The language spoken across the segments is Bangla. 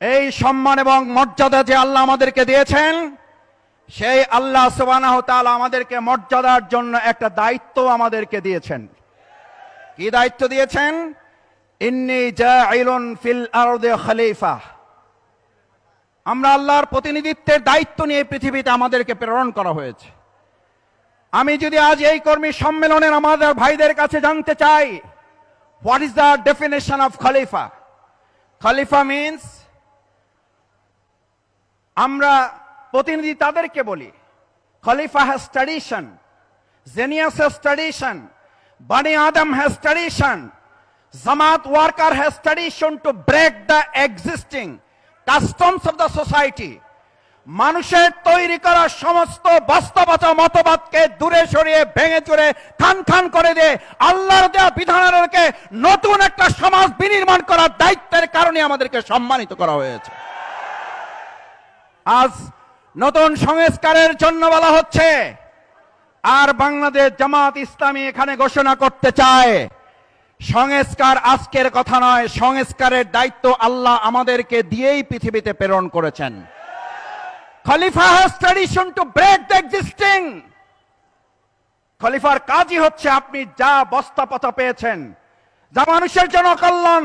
এই সম্মান এবং মর্যাদা যে আল্লাহ আমাদেরকে দিয়েছেন, সেই আল্লাহ সুবানাহ তাআলা আমাদেরকে মর্যাদার জন্য একটা দায়িত্ব আমাদেরকে দিয়েছেন। কি দায়িত্ব দিয়েছেন? ইন্নি জাইলুন ফিল আরদে খলিফা। আমরা আল্লাহর প্রতিনিধিত্বের দায়িত্ব নিয়ে পৃথিবীতে আমাদেরকে প্রেরণ করা হয়েছে। আমি যদি আজ এই কর্মী সম্মেলনের আমাদের ভাইদের কাছে জানতে চাই what is the definition of খলিফা খলিফা মিন্স আমরা প্রতিনিধি তাদেরকে বলি। খলিফা has tradition genius has tradition বানি আদম has tradition Jamaat worker has tradition to break the existing customs of the society মানুষের তৈরি করা সমস্ত বাস্তবতা মতবাদকে দূরে সরিয়ে ভেঙে চুরে খান খান করে দিয়ে আল্লাহর দেওয়া বিধানকে নতুন একটা সমাজ বিনির্মাণ করার দায়িত্বের কারণে আমাদেরকে সম্মানিত করা হয়েছে। আজ নতুন সংস্কারের জন্য বলা হচ্ছে, আর বাংলাদেশ জামাত ইসলামী এখানে ঘোষণা করতে চায়, সংস্কার আজকের কথা নয়, সংস্কারের দায়িত্ব আল্লাহ আমাদেরকে দিয়েই পৃথিবীতে প্রেরণ করেছেন। খলিফা has tradition to break the existing খলিফার কাজই হচ্ছে আপনি যা বস্তাপথা পেয়েছেন, যা মানুষের জন্য কল্যাণ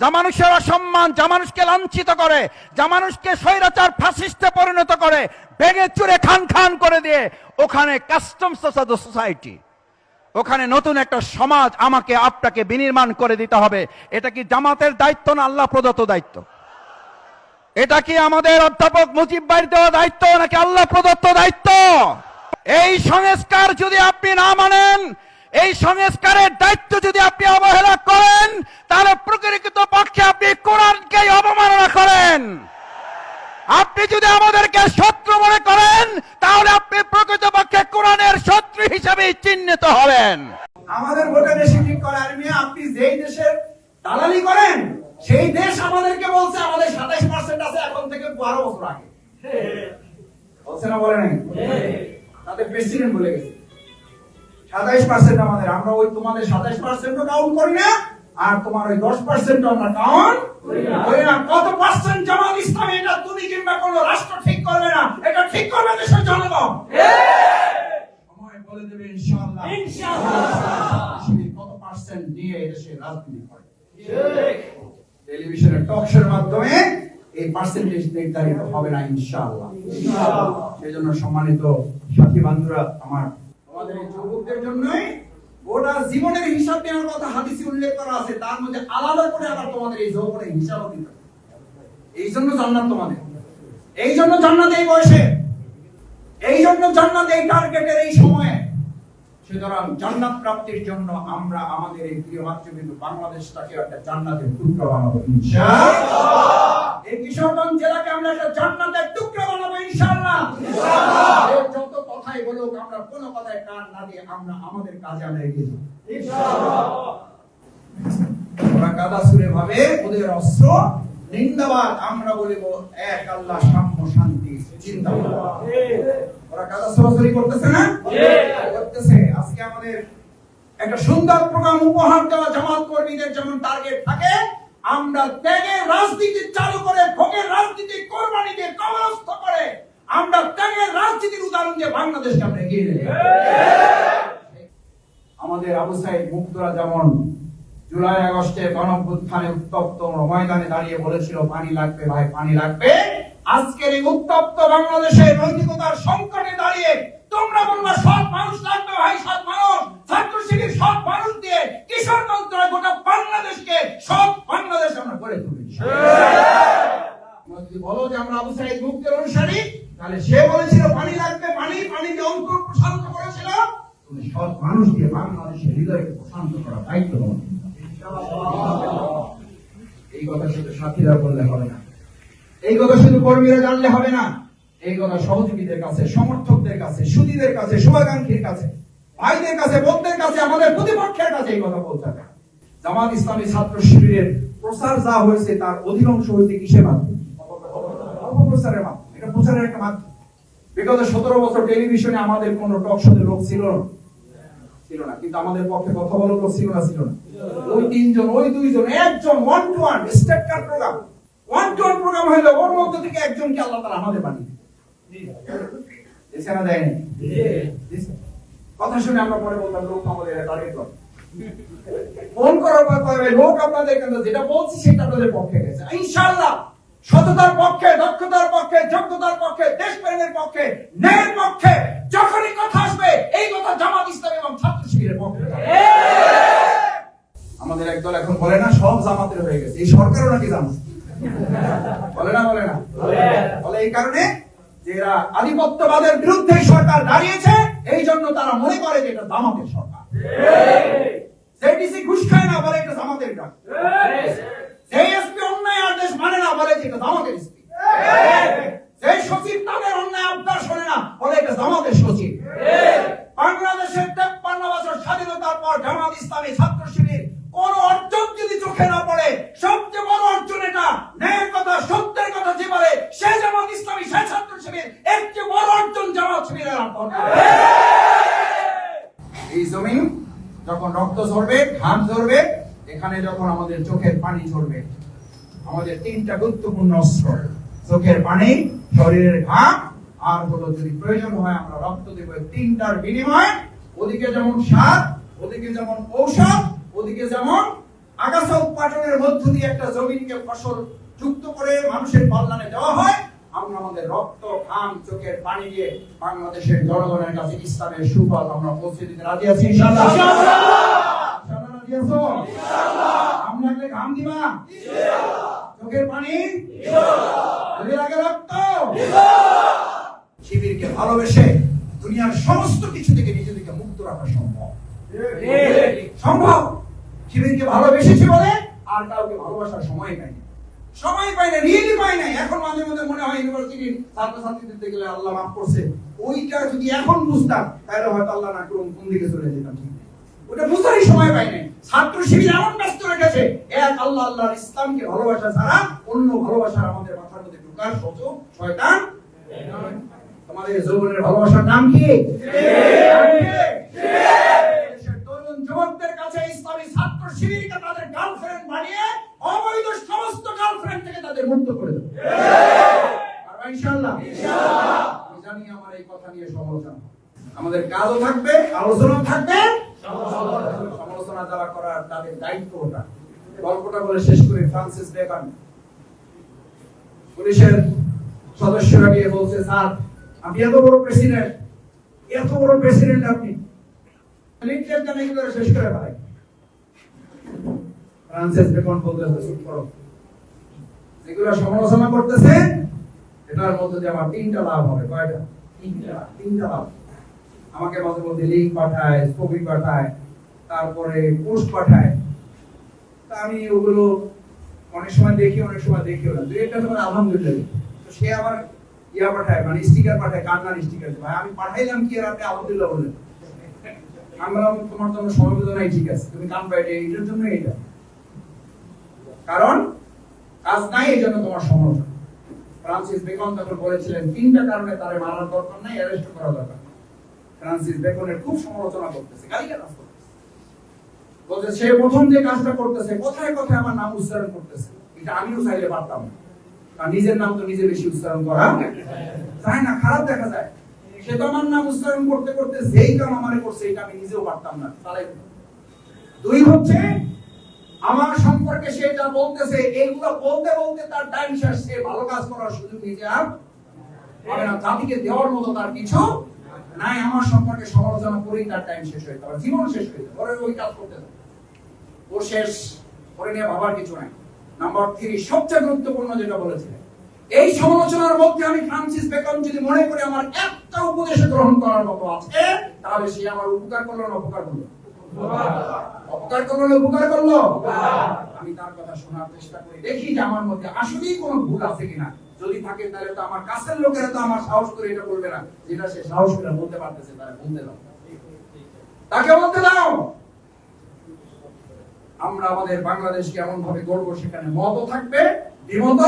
যা মানুষের অসম্মান, যা মানুষকে লাঞ্ছিত করে, যা মানুষকে স্বৈরাচার ফাসিস্টে পরিণত করে, ভেঙে চুরে খান খান করে দিয়ে ওখানে কাস্টমস সোসাইটি ওখানে নতুন একটা সমাজ আমাকে, আপনাকে বিনির্মাণ করে দিতে হবে। এটা কি জামাতের দায়িত্ব না আল্লাহ প্রদত্ত দায়িত্ব? এটা কি আমাদের অধ্যাপক মুজিব ভাইয়ের দেওয়া দায়িত্ব নাকি আল্লাহ প্রদত্ত দায়িত্ব? এই সংস্কার যদি আপনি না মানেন, এই সংস্কারের দায়িত্ব যদি আপনি অবহেলা প্রকৃত পক্ষে আপনি কোরআনকে অবমাননা করেন। আপনি যদি আমাদেরকে শত্রু মনে করেন, তাহলে আপনি প্রকৃত পক্ষে কোরআনের শত্রু হিসাবে চিহ্নিত হবেন। আমাদের ভোটে বেশি ঠিক করে আর মেয়ে আপনি যেই দেশের দালালি করেন, সেই দেশ আমাদেরকে বলছে, আমাদের সাতাইশ পার্সেন্ট আছে, এখন থেকে বারো বছর আগে। বলছে না, বলে নাই? তাদের প্রেসিডেন্ট বলে গেছে। সাতাইশ পার্সেন্ট আমাদের, আমরা ওই তোমাদের সাতাইশ পার্সেন্টও কাউন্ট করি না। আর তোমার ওই দশ পার্সেন্ট আমরা কাউন্ট করি না কত পার্সেন্ট জামাত ইসলামী এটা তুমি কিংবা কোন রাষ্ট্র ঠিক করবে না এটা ঠিক করবে দেশের জনগণ। সময় বলে দেবে ইনশাআল্লাহ। কত পার্সেন্ট রাজনীতি করে। টেলিভিশনের মাধ্যমে এই পার্সেন্টেজ নির্ধারিত হবে না ইনশাআল্লাহ। সেই জন্য সম্মানিত সাথী বান্ধবরা আমার আমাদের এই যুবকদের জন্যই গোটা জীবনের হিসাব নেওয়ার কথা হাদিসে উল্লেখ করা আছে তার মধ্যে আলাদা করে আবার তোমাদের এই যৌবনের হিসাব দিতে। এই জন্য জান্নাত তোমাদের। এই জন্য জান্নাত এই বয়সে। এই জন্য জান্নাত এই টার্গেটের এই সময়ে। সুতরাং জান্নাত প্রাপ্তির জন্য আমরা আমাদের এই প্রিয় মাতৃবৃন্দ বাংলাদেশটাকে একটা জান্নাতের টুকরো বানাবো ইনশাআল্লাহ। এই কিশোরগঞ্জ জেলাকে আমরা একটা জান্নাতের টুকরো বানাবো ইনশাআল্লাহ। এর কথাই বলুক আমরা কোনো কথায় কান না দিয়ে আমরা আমাদের কাজে আমরা এগিয়ে যাব। ওরা কাদা সুরে ভাবে ওদের অস্ত্র নিন্দাবাদ আমরা বলিব এক আল্লাহ সাম্য শান্তি ওরা কাদা সরাসরি করতেছে না? করতেছে। আজকে আমাদের একটা সুন্দর প্রোগ্রাম উপহার দেওয়া জামাত কর্মীদের যেমন টার্গেট থাকে আমরা ত্যাগের রাজনীতি চালু করে ভোগের রাজনীতি কোরবানিকে কবরস্থ করে আমরা ত্যাগের রাজনীতির উদাহরণ দিয়ে বাংলাদেশকে আমরা এগিয়ে আমাদের আবু সাইদ মুক্তরা যেমন জুলাই আগস্টে গণভ্যুত্থানে উত্তপ্ত ময়দানে দাঁড়িয়ে বলেছিল, পানি লাগবে ভাই, পানি লাগবে। আজকের এই উত্তপ্ত বাংলাদেশের নৈতিকতার সংকটে দাঁড়িয়ে তোমরা বলবা সৎ মানুষ লাগবে ভাই সৎ মানুষ ছাত্র শিবির সৎ মানুষ দিয়ে কিশোরগঞ্জ নয়, গোটা বাংলাদেশকে সৎ বাংলাদেশ আমরা গড়ে তুলি তোমরা যদি বলো যে আমরা আবু সাইদ মুক্তের অনুসারী তাহলে সে বলেছিল পানি লাগবে পানি পানিকে অন্তর প্রশান্ত করেছিল তুমি সৎ মানুষ দিয়ে বাংলাদেশের হৃদয়কে প্রশান্ত করার দায়িত্ব তোমার এই কথা শুধু সাথীরা বললে হবে না। এই কথা শুধু কর্মীরা জানলে হবে না। এই কথা সহযোগীদের কাছে, সমর্থকদের কাছে, সুদীদের কাছে, শুভাকাঙ্ক্ষীর কাছে, ভাইদের কাছে, বোনদের কাছে, আমাদের প্রতিপক্ষের কাছে এই কথা বলতে হবে। জামাত ইসলামী ছাত্র শিবিরের প্রচার যা হয়েছে তার অধিকাংশ হয়েছে কিসের মাধ্যমে? অপপ্রচারের মাধ্যমে। এটা প্রচারের একটা মাধ্যম। বিগত সতেরো বছর টেলিভিশনে আমাদের কোন টক শোতে লোক ছিল না। ছিল না কিন্তু আমাদের পক্ষে কথা বলার লোক ছিল না ছিল না। ওই তিনজন ওই দুইজন একজন one two one state card program one two one program ওর মধ্যে থেকে একজনকে আল্লাহ তাআলা আমাদের বানিয়ে দেয়নি। কথা শুনে আমরা পরে বলতাম লোক আমাদের টার্গেট করে। ফোন করার পর কবে লোক আপনাদের কিন্তু যেটা বলছি সেটা আপনাদের পক্ষে গেছে। ইনশাআল্লাহ সততার পক্ষে দক্ষতার পক্ষে যোগ্যতার পক্ষে দেশপ্রেমের পক্ষে ন্যায়ের পক্ষে যখনই কথা আসবে এই কথা জামাত ইসলাম এবং ছাত্র শিবিরের পক্ষে আমাদের একদল এখন বলে না সব জামাতের হয়ে গেছে। এই সরকারও নাকি জামাত? বলে না বলে না? বলে এই কারণে যে এরা আধিপত্যবাদের বিরুদ্ধে সরকার দাঁড়িয়েছে, এই জন্য তারা মনে করে যে এটা জামাতের সরকার জেডিসি ঘুষ খায় না বলে এটা জামাতের ডাক যে এসপি অন্যায় আদেশ মানে না বলে যে এটা জামাতের এসপি যে সচিব তাদের অন্যায় আবদার শোনে না বলে এটা জামাতের সচিব বাংলাদেশের তেপ্পান্ন বছর স্বাধীনতার পর জামাত ইসলামী ছাত্র শিবির কোন অর্জন যদি চোখে না পড়ে সবচেয়ে বড় অর্জন এটা ন্যায়ের কথা সত্যের কথা যে বলে সে জামাত ইসলামী সে ছাত্র শিবির এর চেয়ে বড় অর্জন জামাত শিবিরের আর কোনো নেই। এই জমিন যখন রক্ত ঝরবে, ঘাম ঝরবে, এখানে যখন আমাদের চোখের পানি ঝরবে, আমাদের তিনটা গুরুত্বপূর্ণ অস্ত্র, চোখের পানি, শরীরের ঘাম, আর হলো যদি প্রয়োজন হয় আমরা রক্ত দেব তিনটার বিনিময়ে। ওদিকে যেমন সার ওদিকে যেমন ঔষধ, ওদিকে যেমন আগাছা উৎপাদনের মধ্য দিয়ে একটা জমিনকে ফসল যুক্ত করে মানুষের কল্যাণে দেওয়া হয়, আমরা আমাদের রক্ত, ঘাম, চোখের পানি দিয়ে বাংলাদেশের জনগণের কাছে ইসলামের সুফল আমরা পৌঁছে দিতে রাজি আছি ইনশাআল্লাহ। ইনশাআল্লাহ। রাজি ঘাম দিবা চোখের পানি? যদি লাগে রক্ত? শিবিরকে ভালোবেসে দুনিয়ার সমস্ত কিছু থেকে নিজেদেরকে মুক্ত রাখা সম্ভব। সম্ভব? শিবিরকে ভালোবেসেছি বলে আর কাউকে ভালোবাসার সময় পাইনি সময় পাই না রিয়েলি পাই নাই। এখন মাঝে মধ্যে মনে হয় ইউনিভার্সিটির ছাত্রছাত্রীদের দেখলে আল্লাহ মাফ করছে। ওইটা যদি এখন বুঝতাম তাহলে হয়তো আল্লাহ না করুন কোন দিকে চলে যেতাম। ওটা বুঝারই সময় পাই নাই। ছাত্র শিবির এমন ব্যস্ত রেখেছে এক আল্লাহ আল্লাহর ইসলামকে ভালোবাসা ছাড়া অন্য ভালোবাসার আমাদের মাথার মধ্যে ঢুকার সচ শয়তান তোমাদের যৌবনের ভালোবাসার নাম কি? যুবকদের কাছে ইসলামী ছাত্র শিবিরকে তাদের গার্লফ্রেন্ড বানিয়ে অবৈধ সমস্ত গার্লফ্রেন্ড থেকে তাদের মুক্ত করে দেবে। পারবা ইনশাআল্লাহ? আমি জানি আমার এই কথা নিয়ে সমালোচনা। আমাদের কাজও থাকবে আলোচনা থাকবে। সমালোচনা যারা করার তাদের দায়িত্ব ওটা। গল্পটা বলে শেষ করে, ফ্রান্সিস বেকন পুলিশের সদস্যরা গিয়ে বলছে, স্যার, আপনি এত বড় প্রেসিডেন্ট, এত বড় প্রেসিডেন্ট আপনি। লিখলেন কেন এগুলো শেষ করে ফেলাই ফ্রান্সিস বেকন বলতেছে চুপ করো। যেগুলো সমালোচনা করতেছে, এটার মধ্যে দিয়ে আমার তিনটা লাভ হবে, কয়টা? তিনটা। তিনটা লাভ। আমাকে মাঝে মধ্যে লিঙ্ক পাঠায় ছবি পাঠায়, তারপরে পোস্ট পাঠায়। তা আমি ওগুলো অনেক সময় দেখি, অনেক সময় দেখিও না। একটা সময় আলহামদুলিল্লাহ তো সে আবার ইয়া পাঠায় মানে স্টিকার পাঠায়, কান্নার স্টিকার ভাই, আমি পাঠাইলাম কি আর আপনি আলহামদুলিল্লাহ বললেন আমি বললাম, তোমার জন্য সমবেদনাই ঠিক আছে। তুমি কান বাইরে এটার জন্য এটা। কারণ কাজ নাই, এই জন্য তোমার সমালোচনা ফ্রান্সিস বেকন তখন বলেছিলেন, তিনটা কারণে তারে মারার দরকার নাই অ্যারেস্ট করা দরকার। ফ্রান্সিস বেকনের খুব সমালোচনা করতেছে, গালিগালাজ করতেছে। বলছে সে প্রথম যে কাজটা করতেছে, কোথায় কোথায় আমার নাম উচ্চারণ করতেছে। এটা আমিও চাইলে পারতাম কারণ নিজের নাম তো নিজে বেশি উচ্চারণ করা যায় না। খারাপ দেখা যায়। সে তো আমার নাম উচ্চারণ করতে করতে যেই কাম আমারে করছে, এটা আমি নিজেও পারতাম না। তাহলে দুই হচ্ছে, আমার সম্পর্কে সে যা বলতেছে, এইগুলো বলতে বলতে তার টাইম শেষ। সে ভালো কাজ করার সুযোগ নিজে আর জাতিকে দেওয়ার মতো তার কিছু নাই আমার সম্পর্কে সমালোচনা করেই তার টাইম শেষ হয়ে যাবে জীবন শেষ হয়ে যাবে পরে ওই কাজ করতে যাবে ও শেষ, পরে নিয়ে ভাবার কিছু নাই। নাম্বার থ্রি সবচেয়ে গুরুত্বপূর্ণ যেটা বলেছিলেন, এই সমালোচনার মধ্যে আমি ফ্রান্সিস বেকন যদি মনে করি আমার একটা উপদেশ গ্রহণ করার মতো আছে, তাহলে সে আমার উপকার করল না অপকার করল? অপকার করল না উপকার করল? আমি তার কথা শোনার চেষ্টা করি। দেখি যে আমার মধ্যে আসলেই কোনো ভুল আছে কিনা। যদি থাকে তাহলে তো আমার কাছের লোকেরা তো আমার সাহস করে এটা বলবে না। যেটা সে সাহস করে বলতে পারতেছে, তারা বলতে দাও তাকে বলতে দাও। আমরা আমাদের বাংলাদেশকে এমন ভাবে গড়বো সেখানে মত থাকবে বিমত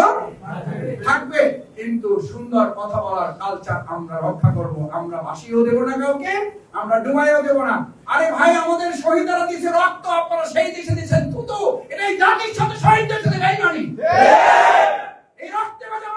থাকবে, কিন্তু সুন্দর কথা বলার কালচার আমরা রক্ষা করব। আমরা বাসিও দেব না কাউকে, আমরা ডুবাইও দেব না। আরে ভাই, আমাদের শহীদরা দিয়েছে রক্ত, আপনারা সেই দেশে দিয়েছেন থুতু। এটাই জাতির সাথে শহীদদের সাথে বেইমানি। বাংলাদেশের